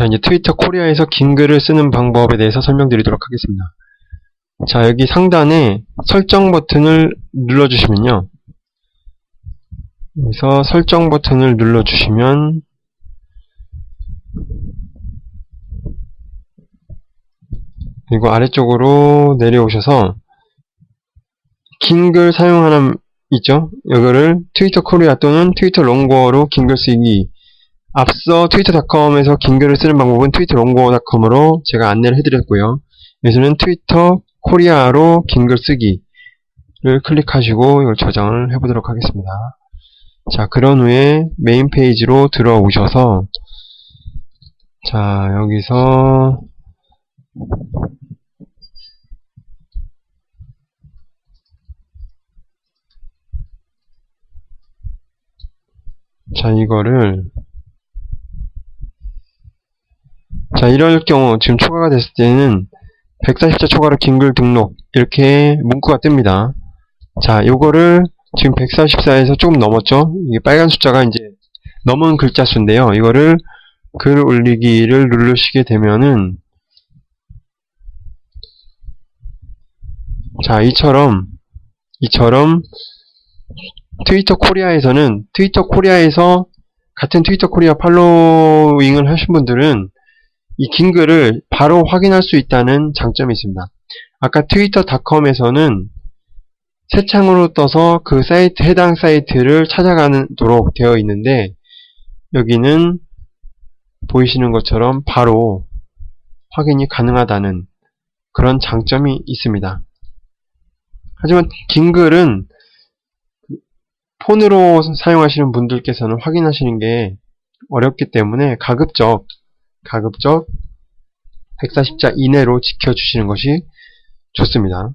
자, 이제 트위터 코리아에서 긴 글을 쓰는 방법에 대해서 설명드리도록 하겠습니다. 자, 여기 상단에 설정 버튼을 눌러주시면요. 여기서 설정 버튼을 눌러주시면 그리고 아래쪽으로 내려오셔서 긴 글 사용하는 있죠? 이거를 트위터 코리아 또는 트위터 롱고어로 긴 글 쓰기 앞서 트위터닷컴에서 긴 글을 쓰는 방법은 트위터 롱고닷컴으로 제가 안내를 해드렸고요. 여기서는 트위터 코리아로 긴 글 쓰기를 클릭하시고 이걸 저장을 해보도록 하겠습니다. 자, 그런 후에 메인 페이지로 들어오셔서 자, 여기서 자, 이거를 자, 이럴 경우 지금 초과가 됐을 때는 140자 초과로 긴글 등록 이렇게 문구가 뜹니다. 자, 요거를 지금 144에서 조금 넘었죠? 이게 빨간 숫자가 이제 넘은 글자 수인데요. 이거를 글 올리기를 누르시게 되면은 자, 이처럼 이처럼 트위터 코리아에서는 트위터 코리아에서 같은 트위터 코리아 팔로잉을 하신 분들은 이 긴 글을 바로 확인할 수 있다는 장점이 있습니다. 아까 트위터닷컴에서는 새 창으로 떠서 그 사이트 해당 사이트를 찾아가도록 되어 있는데 여기는 보이시는 것처럼 바로 확인이 가능하다는 그런 장점이 있습니다. 하지만 긴 글은 폰으로 사용하시는 분들께서는 확인하시는 게 어렵기 때문에 가급적 가급적 140자 이내로 지켜주시는 것이 좋습니다.